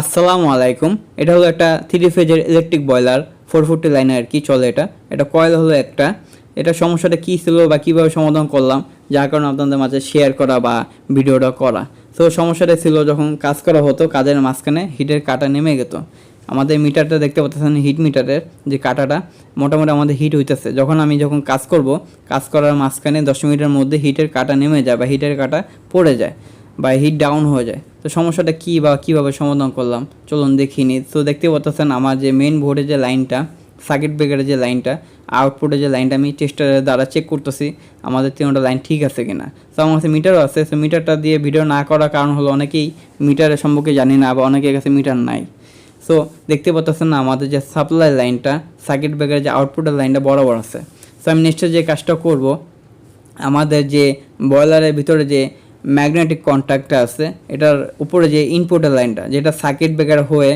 আসসালামু আলাইকুম। এটা হলো একটা থ্রি ফেজের ইলেকট্রিক বয়লার ফোর ফোরটি লাইনে আর কি চলে এটা। এটা কয়েল হলো একটা। এটা সমস্যাটা কী ছিল বা কীভাবে সমাধান করলাম, যার কারণে আপনাদের মাঝে শেয়ার করা বা ভিডিওটা করা। তো সমস্যাটা ছিল যখন কাজ করা হতো, কাজের মাঝখানে হিটের কাটা নেমে যেত আমাদের মিটারটা দেখতে পাচ্ছেন হিট মিটারের যে কাটাটা, মোটামুটি আমাদের হিট হইতেছে। যখন আমি যখন কাজ করব, কাজ করার মাঝখানে দশ মিনিটের মধ্যে হিটের কাটা নেমে যায় বা হিটের কাটা পড়ে যায়। বা হিট ডাউন হয়ে যায়। তো সমস্যাটা কী বা কীভাবে সমাধান করলাম? চলুন দেখিনি তো দেখতে পাচ্ছেন আমার যে মেন বোর্ডের যে লাইনটা সার্কিট ব্রেকারের যে লাইনটা আউটপুটের যে লাইনটা আমি টেস্টারের দ্বারা চেক করতেছি, আমাদের তিনটা লাইন ঠিক আছে কিনা। তো আমার কাছে মিটারও আছে, তো মিটারটা দিয়ে ভিডিও না করার কারণ হলো অনেকেই মিটারের সম্পর্কে জানি না বা অনেকের কাছে মিটার নাই। সো দেখতে পাচ্ছেন না, আমাদের যে সাপ্লাই লাইনটা সার্কিট ব্রেকারের যে আউটপুটের লাইনটা বরাবর আছে। সো আমি নেক্সটে যে কাজটা করব, আমাদের যে বয়লারের ভিতরে যে ম্যাগনেটিক কন্ট্যাক্টটা আছে, এটার উপরে যে ইনপুটের লাইনটা যেটা সার্কিট ব্রেকার হয়ে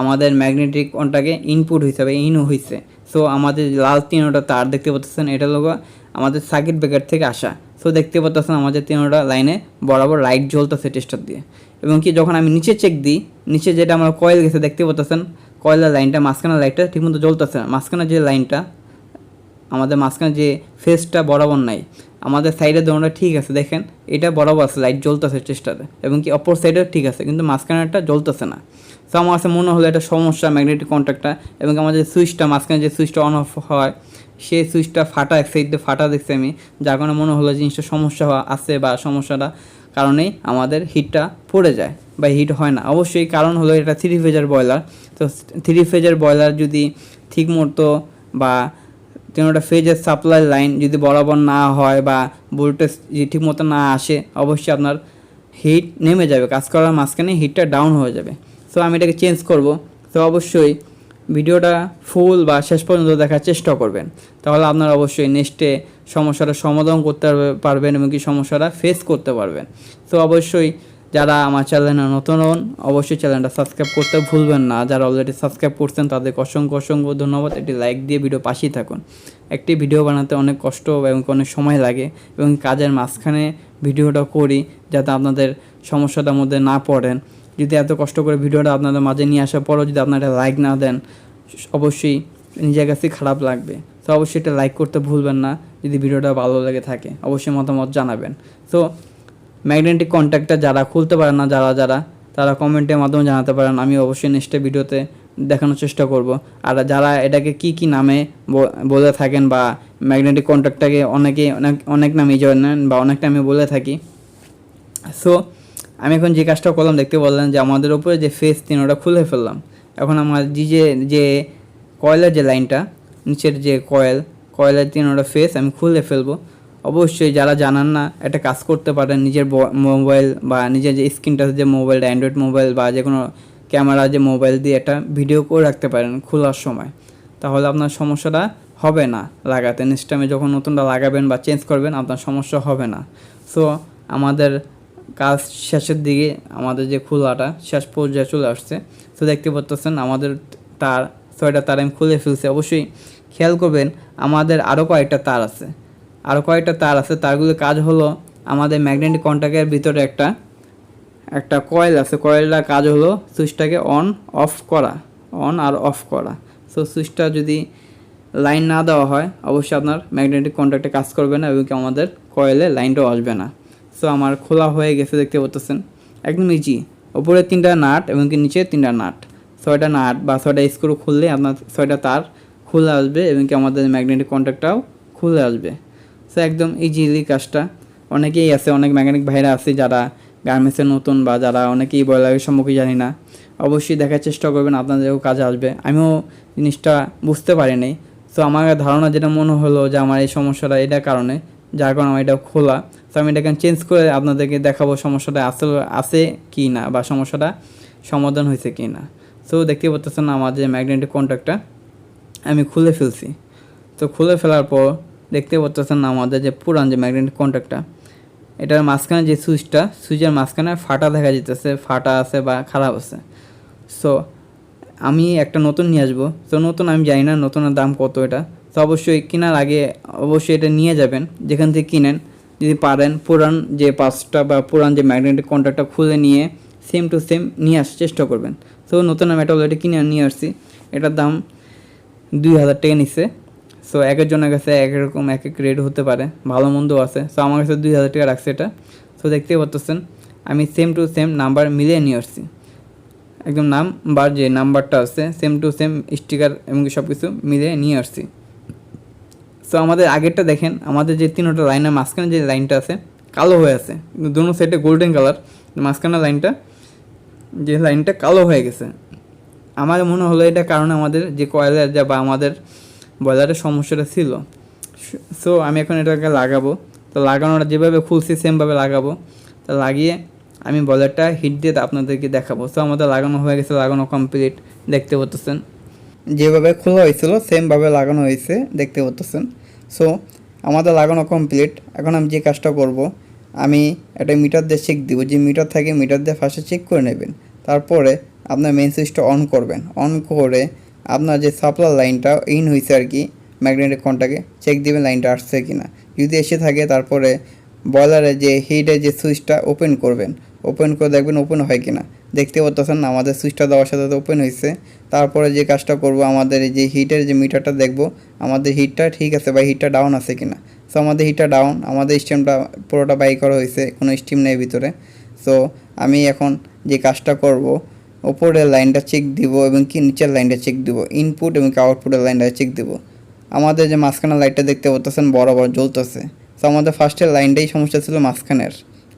আমাদের ম্যাগনেটিক কন্ট্যাক্টে ইনপুট হিসাবে ইন হয়েছে সো আমাদের লাল তিনোটা তার দেখতে পাচ্ছেন এটা লোক আমাদের সার্কিট ব্রেকার থেকে আসা। সো দেখতে পাচ্ছেন আমাদের তিনোটা লাইনে বরাবর লাইট জ্বলতেছে টেস্টার দিয়ে। এবং কি যখন আমি নিচে চেক দিই, নিচে যেটা আমার কয়েল গেছে, দেখতে পাচ্ছেন কয়েলের লাইনটা মাঝখানে লাইটটা ঠিকমতো জ্বলতেছে না। মাঝখানে যে লাইনটা আমাদের মাঝখানে যে ফেসটা বরাবর নাই। আমাদের সাইডের দোনোটা ঠিক আছে, দেখেন, এটা বরাবর আছে লাইট জ্বলতেছে চেষ্টাতে, এবং কি অপর সাইডেও ঠিক আছে, কিন্তু মাঝখানেটা জ্বলতেছে না। তো আমার কাছে মনে হলো এটা সমস্যা ম্যাগনেটিক কন্ট্যাক্টটা এবং আমাদের সুইচটা মাঝখানে যে সুইচটা অন অফ হয়, সেই সুইচটা ফাটা এক সাইড দিয়ে ফাটা দেখছি আমি, যার কারণে মনে হলো জিনিসটা সমস্যা আছে বা সমস্যাটা কারণেই আমাদের হিটটা পড়ে যায়, বা হিট হয় না। অবশ্যই কারণ হলো এটা থ্রি ফেজার বয়লার তো থ্রি ফেজার বয়লার যদি ঠিক মতো বা তিনোটা ফেজের সাপ্লাই লাইন যদি বরাবর না হয় বা ভোল্টেজ ঠিক মতো না আসে, অবশ্যই আপনার হিট নেমে যাবে। কাজ করার মাঝখানে হিটটা ডাউন হয়ে যাবে। সো আমি এটাকে চেঞ্জ করব। তো অবশ্যই ভিডিওটা ফুল বা শেষ পর্যন্ত দেখার চেষ্টা করবেন। তাহলে আপনারা অবশ্যই নেক্সটে সমস্যাটা সমাধান করতে পারবে- পারবেন এবং কি সমস্যাটা ফেস করতে পারবেন। তো অবশ্যই যারা আমার চ্যানেলে নতুন হন, অবশ্যই চ্যানেলটা সাবস্ক্রাইব করতে ভুলবেন না। যারা অলরেডি সাবস্ক্রাইব করছেন, তাদেরকে অসংখ্য অসংখ্য ধন্যবাদ। একটি লাইক দিয়ে ভিডিও পাশেই থাকুন। একটি ভিডিও বানাতে অনেক কষ্ট এবং অনেক সময় লাগে এবং কাজের মাঝখানে ভিডিওটা করি যাতে আপনাদের সমস্যাটার মধ্যে না পড়েন। যদি এত কষ্ট করে ভিডিওটা আপনাদের মাঝে নিয়ে আসার পরও যদি আপনারা লাইক না দেন, অবশ্যই নিজের কাছে খারাপ লাগবে। তো অবশ্যই এটা লাইক করতে ভুলবেন না। যদি ভিডিওটা ভালো লেগে থাকে, অবশ্যই মতামত জানাবেন। তো ম্যাগনেটিক কন্ট্যাক্টটা যারা খুলতে পারে না, যারা যারা, তারা কমেন্টের মাধ্যমে জানাতে পারেন। আমি অবশ্যই নেক্সটে ভিডিওতে দেখানোর চেষ্টা করব। আর যারা এটাকে কি কি নামে বলে থাকেন বা ম্যাগনেটিক কন্ট্যাক্টটাকে অনেকে, অনেক অনেক নামে জানেন বা অনেক নামে বলে থাকি। সো আমি এখন যে কাজটা করলাম, দেখতে বললাম যে আমাদের উপরে যে ফেস তিন, ওটা খুলে ফেললাম। এখন আমার যে যে কয়েলের যে লাইনটা নিচের যে কয়েল, কয়েলের তিন, ওটা ফেস আমি খুলে ফেলব। অবশ্যই যারা জানান না, একটা কাজ করতে পারেন। নিজের মোবাইল বা নিজের যে স্ক্রিন টাচ যে মোবাইলটা অ্যান্ড্রয়েড মোবাইল বা যে কোনো ক্যামেরা, যে মোবাইল দিয়ে একটা ভিডিও করে রাখতে পারেন খোলার সময়। তাহলে আপনার সমস্যাটা হবে না লাগাতে। নেক্সট টাইমে যখন নতুনটা লাগাবেন বা চেঞ্জ করবেন, আপনার সমস্যা হবে না। সো আমাদের কাজ শেষের দিকে আমাদের যে খোলাটা শেষ পর্যায়ে চলে আসছে। তো দেখতে পাচ্ছেন আমাদের তার, ছয়টা তার আমি খুলে ফেলছি। অবশ্যই খেয়াল করবেন, আমাদের আরও কয়েকটা তার আছে। আরও কয়েকটা তার আছে, তারগুলোর কাজ হলো আমাদের ম্যাগনেটিক কন্ট্যাক্টের ভিতরে একটা একটা কয়েল আছে। কয়েলটার কাজ হলো সুইচটাকে অন অফ করা। অন আর অফ করা। সো সুইচটা যদি লাইন না দেওয়া হয়, অবশ্যই আপনার ম্যাগনেটিক কন্ট্যাক্টে কাজ করবে না এবং কি আমাদের কয়েলে লাইনটাও আসবে না। সো আমার খোলা হয়ে গেছে, দেখতে পাচ্ছেন। একদম ইজি উপরে তিনটা নাট এবং কি নিচে তিনটা নাট। ছয়টা নাট বা ছয়টা স্ক্রু খুললে আপনার ছয়টা তার খুলে আসবে এবং কি আমাদের ম্যাগনেটিক কন্ট্যাক্টটাও খুলে আসবে। সো একদম ইজিলি কাজটা। অনেকেই আছে, অনেক মেকানিক ভাইরা আছে যারা গার্মেন্টসের নতুন বা যারা অনেকেই বয়লারের সম্মুখে জানি না। অবশ্যই দেখার চেষ্টা করবেন, আপনাদেরও কাজে আসবে। আমিও জিনিসটা বুঝতে পারিনি। সো আমার ধারণা যেটা মনে হলো যে আমার এই সমস্যাটা এটার কারণে, যার কারণে আমার এটা খোলা। তো আমি এটাকে চেঞ্জ করে আপনাদেরকে দেখাবো সমস্যাটা আসলে, আছে কি না বা সমস্যাটা সমাধান হয়েছে কি না। সো দেখতে পাচ্ছেন আমার যে ম্যাগনেটিক কন্ট্যাক্টটা আমি খুলে ফেলছি। তো খুলে ফেলার পর দেখতে পাচ্ছেন আমাদের যে পুরান যে ম্যাগনেটিক কন্ট্যাক্টটা এটার মাঝখানে যে সুইচটা, সুইচের মাঝখানে ফাটা দেখা যেতেছে ফাটা আছে বা খারাপ আছে। সো আমি একটা নতুন নিয়ে আসব। তো নতুন আমি জানি না নতুনের দাম কত এটা। তো অবশ্যই কেনার আগে অবশ্যই এটা নিয়ে যাবেন, যেখান থেকে কিনেন। যদি পারেন পুরান যে পাঁচটা বা পুরান যে ম্যাগনেটিক কন্ট্যাক্টটা খুলে নিয়ে সেম টু সেম নিয়ে আসার চেষ্টা করবেন। সো নতুন আমি এটা অলরেডি কিনে নিয়ে আসছি। এটার দাম দুই হাজার টাকা নিচ্ছে সো এক একজনের কাছে এক রকম এক এক রেট হতে পারে, ভালো মন্দ আছে। সো আমার কাছে দুই হাজার টাকা রাখছে এটা। সো দেখতেই পারতেছেন, আমি সেম টু সেম নাম্বার মিলিয়ে নিয়ে আসছি। একদম নাম বা যে নাম্বারটা আছে সেম টু সেম স্টিকার এমনকি সব কিছু মিলিয়ে নিয়ে আসছি। সো আমাদের আগেরটা দেখেন, আমাদের যে তিনটা লাইনের মাঝখানে যে লাইনটা আছে, কালো হয়ে আছে। দুনো সাইডে গোল্ডেন কালার মাঝখানে লাইনটা যে লাইনটা কালো হয়ে গেছে। আমার মনে হলো এটা কারণে আমাদের যে কয়লার যা বা আমাদের বয়লারের সমস্যাটা ছিল। সো, আমি এখন এটাকে লাগাবো। তো লাগানোটা যেভাবে খুলছি, সেমভাবে লাগাবো। তো লাগিয়ে আমি বয়লারটা হিট দিয়ে আপনাদেরকে দেখাবো। সো, আমাদের লাগানো হয়ে গেছে, লাগানো কমপ্লিট। দেখতে পাচ্ছেন যেভাবে খোলা হয়েছিল, সেমভাবে লাগানো হয়েছে, দেখতে পাচ্ছেন সো, আমাদের লাগানো কমপ্লিট। এখন আমি যে কাজটা করব, আমি একটা মিটার দিয়ে চেক দিব। যে মিটার থাকে মিটার দিয়ে ফার্স্টে চেক করে নেবেন। তারপরে আপনার মেন সুইচটা অন করবেন। অন করে আপনার যে সাপ্লার লাইনটা ইন হয়েছে আর কি ম্যাগনেটিক কন্টাকে চেক দিবেন লাইনটা আসছে কি না যদি এসে থাকে, তারপরে বয়লারে যে হিটের যে সুইচটা ওপেন করবেন। ওপেন করে দেখবেন ওপেন হয় কি না দেখতে পাচ্ছেন না, আমাদের সুইচটা দেওয়ার সাথে ওপেন হয়েছে তারপরে যে কাজটা করব, আমাদের যে হিটের যে মিটারটা দেখব, আমাদের হিটটা ঠিক আছে বা হিটটা ডাউন আছে কি না সো আমাদের হিটটা ডাউন আমাদের স্টিমটা পুরোটা বাই করা হয়েছে কোনো স্টিম নেই ভিতরে। সো আমি এখন যে কাজটা করব ওপরের লাইনটা চেক দিব এবং কি নিচের লাইনটা চেক দিব ইনপুট এবং কি আউটপুটের লাইনটা চেক দিব। আমাদের যে মাঝখানে লাইটটা দেখতে পাচ্ছেন বরাবর জ্বলতেছে। তো আমাদের ফার্স্টের লাইনটাই সমস্যা ছিল মাঝখানের।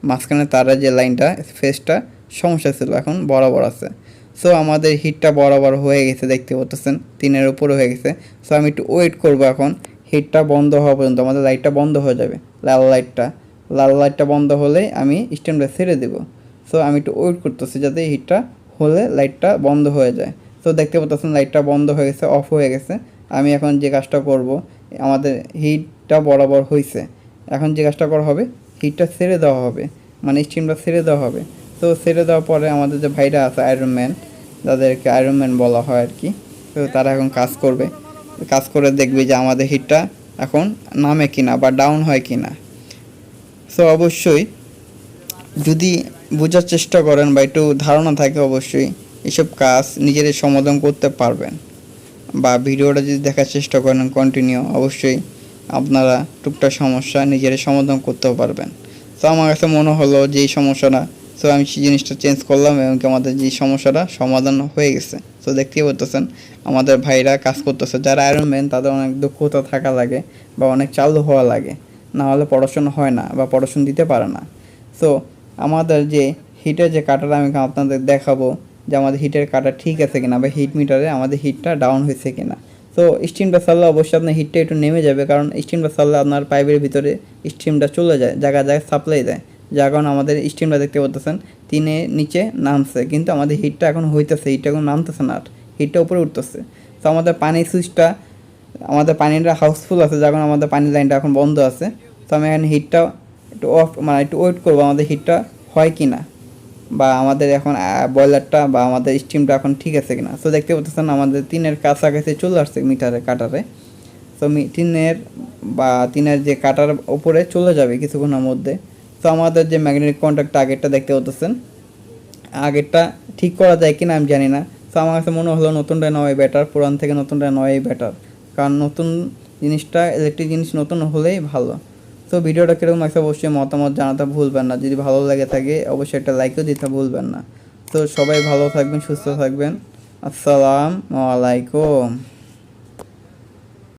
মাঝখানে তারা যে লাইনটা ফেসটা সমস্যা ছিল, এখন বরাবর আছে। সো আমাদের হিটটা বরাবর হয়ে গেছে, দেখতে পাচ্ছেন তিনের উপরে হয়ে গেছে। সো আমি একটু ওয়েট করব এখন। হিটটা বন্ধ হওয়া পর্যন্ত, আমাদের লাইটটা বন্ধ হয়ে যাবে, লাল লাইটটা লাল লাইটটা বন্ধ হলেই আমি স্ট্যান্ডটা ছেড়ে দেবো। সো আমি একটু ওয়েট করতেছি যাতে হিটটা হলে লাইটটা বন্ধ হয়ে যায়। তো দেখতে পাচ্ছেন লাইটটা বন্ধ হয়ে গেছে, অফ হয়ে গেছে। আমি এখন যে কাজটা করব, আমাদের হিটটা বরাবর হয়েছে এখন যে কাজটা করা হবে, হিটটা ছেড়ে দেওয়া হবে। মানে স্টিমটা ছেড়ে দেওয়া হবে। তো ছেড়ে দেওয়ার পরে আমাদের যে ভাইরা আছে আয়রন ম্যান যাদেরকে আয়রন ম্যান বলা হয় আর কি তো তারা এখন কাজ করবে। কাজ করে দেখবে যে আমাদের হিটটা এখন নামে কিনা বা ডাউন হয় কিনা। সো অবশ্যই যদি বোঝার চেষ্টা করেন বা একটু ধারণা থাকে অবশ্যই এসব কাজ নিজেদের সমাধান করতে পারবেন। বা ভিডিওটা যদি দেখার চেষ্টা করেন কন্টিনিউ অবশ্যই আপনারা টুকটাক সমস্যা নিজের সমাধান করতেও পারবেন। তো আমার কাছে মনে হলো যে সমস্যাটা, তো আমি সেই জিনিসটা চেঞ্জ করলাম এবং আমাদের যে সমস্যাটা সমাধান হয়ে গেছে। তো দেখতেই পারতেছেন আমাদের ভাইরা কাজ করতেছে, যারা আয়রন ম্যান তাদের অনেক দক্ষতা থাকা লাগে বা অনেক চালু হওয়া লাগে। না হলে পড়াশোনা হয় না বা পড়াশোনা দিতে পারে না। সো আমাদের যে হিটের যে কাটাটা আমি আপনাদের দেখাবো যে আমাদের হিটের কাটা ঠিক আছে কিনা বা হিট মিটারে আমাদের হিটটা ডাউন হয়েছে কিনা। তো স্টিমটা চাললে অবশ্যই আপনার হিটটা একটু নেমে যাবে কারণ স্টিমটা চাললে আপনার পাইপের ভিতরে স্টিমটা চলে যায়, জায়গায় জায়গায় সাপ্লাই দেয়। যার কারণে আমাদের স্টিমটা দেখতে পাচ্ছেন তিনে নিচে নামছে, কিন্তু আমাদের হিটটা এখন হইতেছে হিটটা এখন নামতেছে না আর হিটটা উপরে উঠতেছে। তো আমাদের পানি সুইচটা আমাদের পানিটা হাউসফুল আছে, যার কারণে আমাদের পানির লাইনটা এখন বন্ধ আছে। তো আমি এখন হিটটা একটু অফ মানে একটু ওয়েট করব আমাদের হিটটা হয় কি না বা আমাদের এখন বয়লারটা বা আমাদের স্টিমটা এখন ঠিক আছে কিনা? তো দেখতে পাচ্ছেন আমাদের তিনের কাছাকাছি চলে আসছে মিটারে কাটারে। তো তিনের বা তিনের যে কাটার উপরে চলে যাবে কিছুক্ষণের মধ্যে। তো আমাদের যে ম্যাগনেটিক কন্ট্যাক্টটা আগেরটা দেখতে পাচ্ছেন, আগেরটা ঠিক করা যায় কিনা আমি জানি না। তো আমার কাছে মনে হলো নতুনটা নয় বেটার পুরান থেকে নতুনটা নয় বেটার কারণ নতুন জিনিসটা ইলেকট্রিক জিনিস নতুন হলেই ভালো। তো ভিডিওটা কীরকম একটা অবশ্যই মতামত জানাতে ভুলবেন না। যদি ভালো লাগে থাকে, অবশ্যই একটা লাইকও দিতে ভুলবেন না। তো সবাই ভালো থাকবেন, সুস্থ থাকবেন। আসসালাম আলাইকুম।